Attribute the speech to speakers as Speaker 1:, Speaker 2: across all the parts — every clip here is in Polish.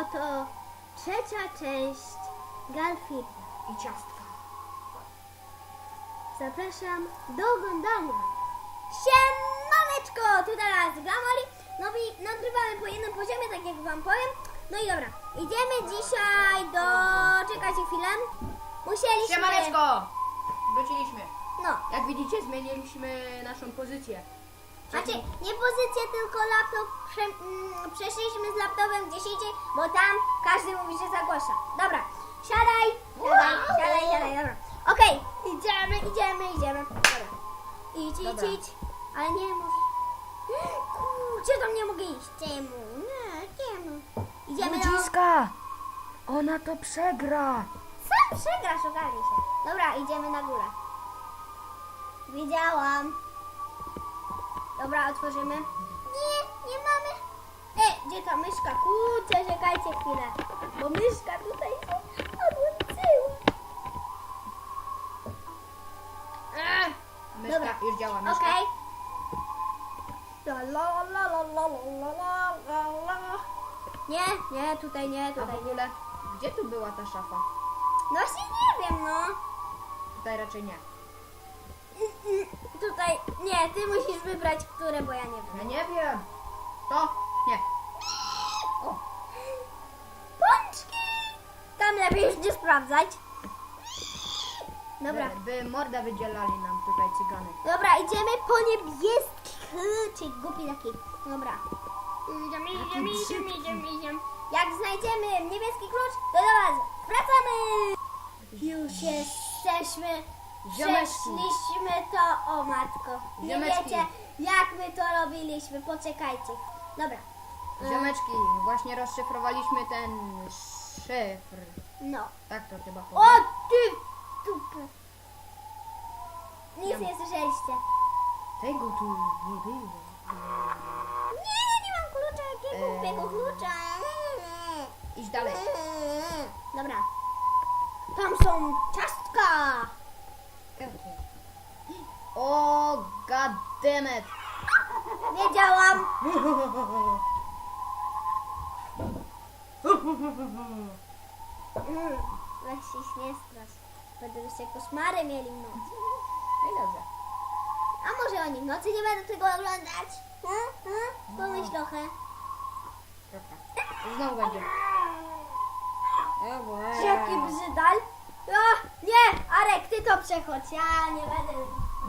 Speaker 1: oto trzecia część Galfirma.
Speaker 2: I ciastka.
Speaker 1: Zapraszam do oglądania. Siemaneczko! Tu teraz Glamoli. No i nagrywamy po jednym poziomie, tak jak wam powiem. No i dobra, idziemy dzisiaj do... Czekajcie chwilę. Musieliśmy...
Speaker 2: Siemaneczko! Wróciliśmy.
Speaker 1: No,
Speaker 2: Jak widzicie, zmieniliśmy naszą pozycję.
Speaker 1: Znaczy, nie pozycję, tylko laptop. Prze, mm, przeszliśmy z laptopem gdzieś indziej, bo tam każdy mówi, że zagłasza. Dobra, siadaj, siadaj, siadaj, siadaj, dobra. Okej, idziemy, idziemy, idziemy. Dobra. Idź, idź,
Speaker 2: Dobra.
Speaker 1: idź. Ale nie możesz. Kurczę, tam nie mogę iść. Czemu? Nie, czemu? Idziemy do...
Speaker 2: Ludziska! Ona to przegra!
Speaker 1: Sam przegrasz, ogarnij się. Dobra, idziemy na górę. Widziałam. Dobra, otworzymy. Nie, nie mamy. E, gdzie ta myszka? Kurczę, czekajcie chwilę. Bo myszka tutaj się odłączyła. Ech,
Speaker 2: Myszka
Speaker 1: Dobra.
Speaker 2: już działa. Myszka.
Speaker 1: Okej. La, la, la, la, la, la, la, la, la. Nie, nie, tutaj nie,
Speaker 2: A w
Speaker 1: tutaj nie.
Speaker 2: ogóle, gdzie tu była ta szafa?
Speaker 1: No właśnie nie wiem, no.
Speaker 2: Tutaj raczej nie.
Speaker 1: Tutaj, nie, ty musisz wybrać, które, bo ja nie
Speaker 2: Ja
Speaker 1: wiem.
Speaker 2: nie wiem. To? Nie. O,
Speaker 1: Pączki! Tam lepiej już nie sprawdzać. Dobra,
Speaker 2: By, by mordę wydzielali nam tutaj cygany.
Speaker 1: dobra, idziemy po niebieski, czyli głupi taki. Dobra. Idziemy, idziemy, idziemy, idziemy, idziemy. Jak znajdziemy niebieski klucz, to do was wracamy! Już jesteśmy.
Speaker 2: Ziomeczki.
Speaker 1: Przeszliśmy to, o matko. Nie
Speaker 2: Ziomeczki.
Speaker 1: wiecie, jak my to robiliśmy. Poczekajcie. Dobra.
Speaker 2: Ziomeczki, właśnie rozszyfrowaliśmy ten szyfr.
Speaker 1: No.
Speaker 2: Tak to chyba
Speaker 1: O
Speaker 2: powiem.
Speaker 1: ty dupy. Nic nie słyszeliście.
Speaker 2: Tego tu nie było.
Speaker 1: Nie, nie mam klucza. Jakiego
Speaker 2: Eee.
Speaker 1: głupiego klucza?
Speaker 2: Idź dalej.
Speaker 1: Dobra. Tam są ciastka.
Speaker 2: O, goddammit.
Speaker 1: Wiedziałam. Mm, Weź się nie strasz. Będą się koszmary mieli w nocy.
Speaker 2: No i dobrze.
Speaker 1: A może oni w nocy nie będą tego oglądać? Hmm? Hmm? Pomyśl trochę.
Speaker 2: Kropka. Znowu będzie. O Boże.
Speaker 1: Jaki brzydal. O, nie, Arek, ty to przechodź. Ja nie będę.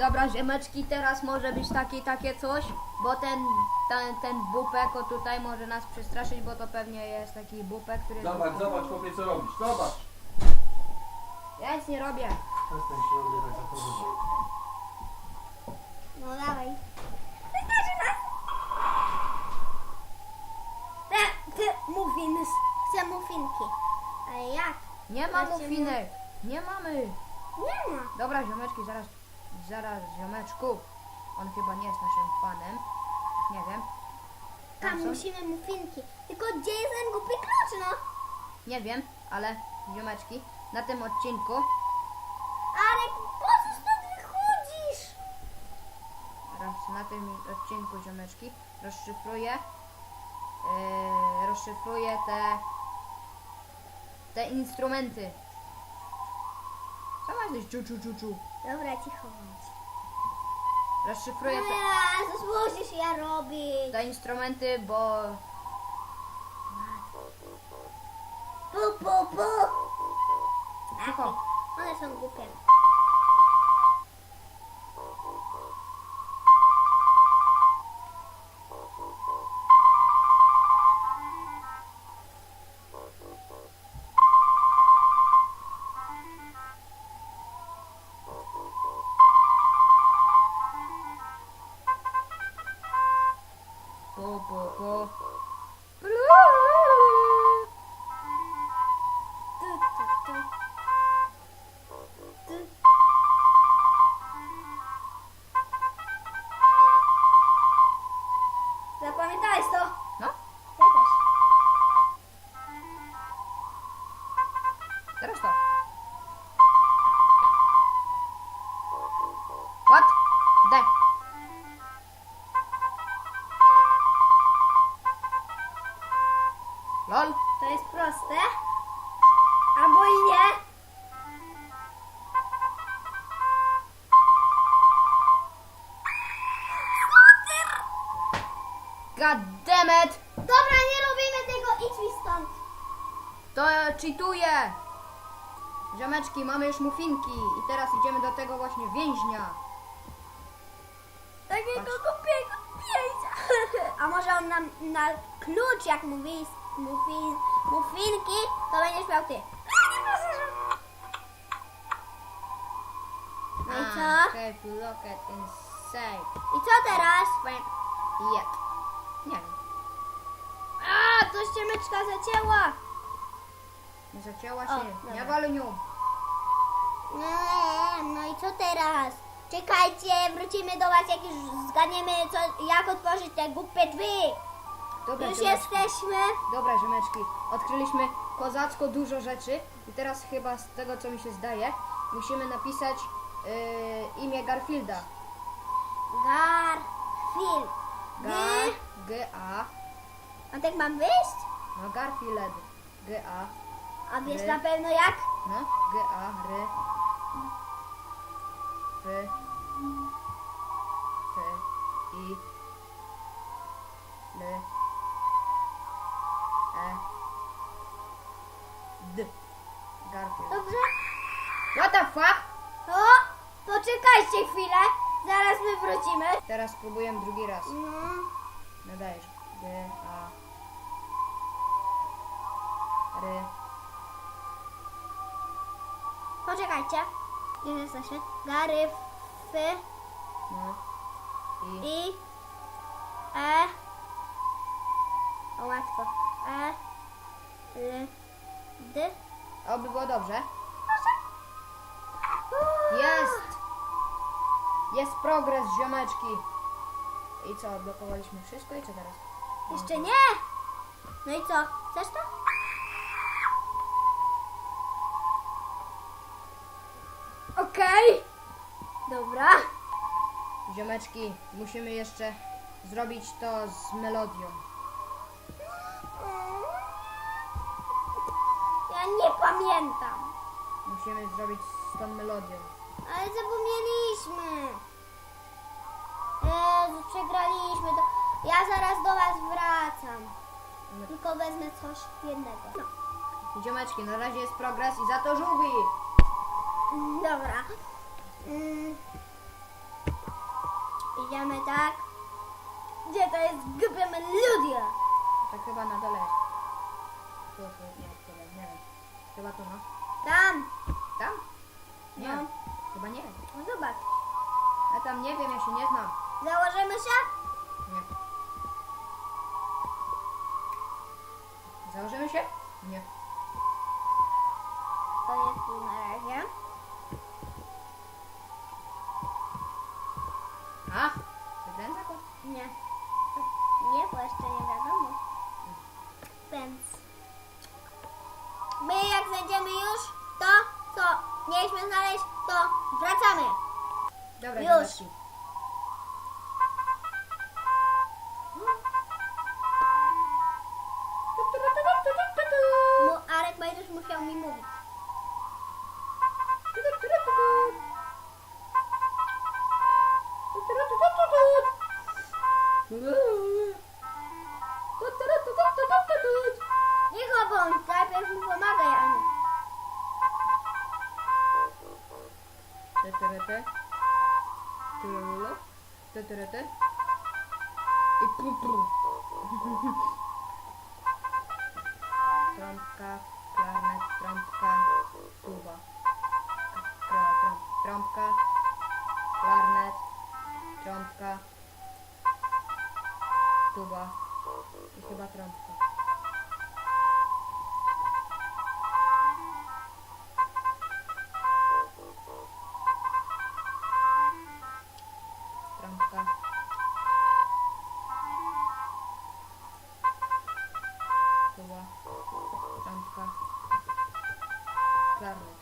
Speaker 2: Dobra, ziemeczki, teraz może być takie takie coś, bo ten, ten, ten bupek o tutaj może nas przestraszyć, bo to pewnie jest taki bupek, który...
Speaker 3: Zobacz, zobacz chłopie co robisz, zobacz.
Speaker 2: Ja nic nie robię.
Speaker 3: Przestań się ubierać za to
Speaker 1: No dawaj. Nas. Te, ty, muffins. Chcę muffinki. Ale jak?
Speaker 2: Nie ma mufinek. Nie mamy.
Speaker 1: Nie ma.
Speaker 2: Dobra, ziomeczki, zaraz, zaraz, ziomeczku. On chyba nie jest naszym fanem. Nie wiem.
Speaker 1: Tam musimy muffinki. Tylko gdzie jest ten głupi klucz, no?
Speaker 2: Nie wiem, ale ziomeczki, na tym odcinku
Speaker 1: Arek, po co stąd wychodzisz?
Speaker 2: Raz na tym odcinku ziomeczki rozszyfruję yy, rozszyfruję te te instrumenty. Co masz coś czu, czu, czu, czu?
Speaker 1: Dobra, cicho bądź.
Speaker 2: Rozszyfruję te,
Speaker 1: Jezus, musisz ja robić.
Speaker 2: te instrumenty, bo
Speaker 1: Pu, pu, pu.
Speaker 2: Cicho.
Speaker 1: One są głupie.
Speaker 2: 服 Cheatuję! Ziomeczki, mamy już mufinki i teraz idziemy do tego właśnie więźnia.
Speaker 1: Takiego
Speaker 2: Patrz.
Speaker 1: głupiego. A może on nam na klucz, jak mówi mufin, mufinki, to będziesz miał ty. No i co?
Speaker 2: Have look at inside.
Speaker 1: I co teraz?
Speaker 2: Yep. Nie wiem.
Speaker 1: A, coś ciemeczka zacięła.
Speaker 2: Nie zacięła
Speaker 1: O,
Speaker 2: się.
Speaker 1: dobra.
Speaker 2: Nie walę nią.
Speaker 1: Nie, no i co teraz? Czekajcie, wrócimy do was, jak już zgadniemy, co, jak otworzyć te głupie drzwi.
Speaker 2: Dobra,
Speaker 1: Już
Speaker 2: ziomeczki.
Speaker 1: jesteśmy.
Speaker 2: Dobra, ziomeczki. Odkryliśmy kozacko dużo rzeczy i teraz chyba z tego, co mi się zdaje, musimy napisać yy, imię Garfielda.
Speaker 1: Garfield.
Speaker 2: Gar.
Speaker 1: G,
Speaker 2: A.
Speaker 1: A tak mam wyjść?
Speaker 2: No Garfield. G, A.
Speaker 1: A wiesz na pewno jak?
Speaker 2: No, G, A, R. F. T. I. L. E. D. Garfield.
Speaker 1: Dobrze?
Speaker 2: What the fuck?
Speaker 1: O, poczekajcie chwilę. Zaraz my wrócimy.
Speaker 2: Teraz spróbuję drugi raz.
Speaker 1: No.
Speaker 2: No dajesz. G, A. R.
Speaker 1: Poczekajcie. Gdzie jesteśmy? Garyfy
Speaker 2: No. I.
Speaker 1: i E. O łatwo. E. L. D.
Speaker 2: Oby było dobrze. Jest! Jest progres, ziomeczki. I co, odblokowaliśmy wszystko i co teraz?
Speaker 1: Jeszcze nie. No i co? Chcesz to? Okej. Dobra.
Speaker 2: Ziomeczki, musimy jeszcze zrobić to z melodią.
Speaker 1: Ja nie pamiętam.
Speaker 2: Musimy zrobić z tą melodią.
Speaker 1: Ale zapomnieliśmy. Jezu, przegraliśmy to. Ja zaraz do was wracam. Tylko wezmę coś jednego.
Speaker 2: Ziomeczki, na razie jest progres i za to żółwi.
Speaker 1: Dobra. Mm. Idziemy tak. Gdzie to jest głupia melodia?
Speaker 2: Tak chyba na dole. Tu, tu, nie, tyle, nie wiem. Chyba tu, no.
Speaker 1: Tam.
Speaker 2: Tam? Nie,
Speaker 1: No.
Speaker 2: chyba nie.
Speaker 1: No zobacz.
Speaker 2: Ja tam nie wiem, ja się nie znam.
Speaker 1: Założymy się?
Speaker 2: Nie. Założymy się? Nie.
Speaker 1: To jest tu na razie. Mieliśmy znaleźć, to wracamy.
Speaker 2: Dobra,
Speaker 1: Już.
Speaker 2: ziomeczki.
Speaker 1: Mu Arek będziesz musiał mi mówić.
Speaker 2: Teterete. Turululu. Teterete. I pu. Trąbka, klarnet, trąbka, tuba. Trąbka, klarnet, trąbka, tuba i chyba. Trąbka. Klarnet.
Speaker 1: Jest!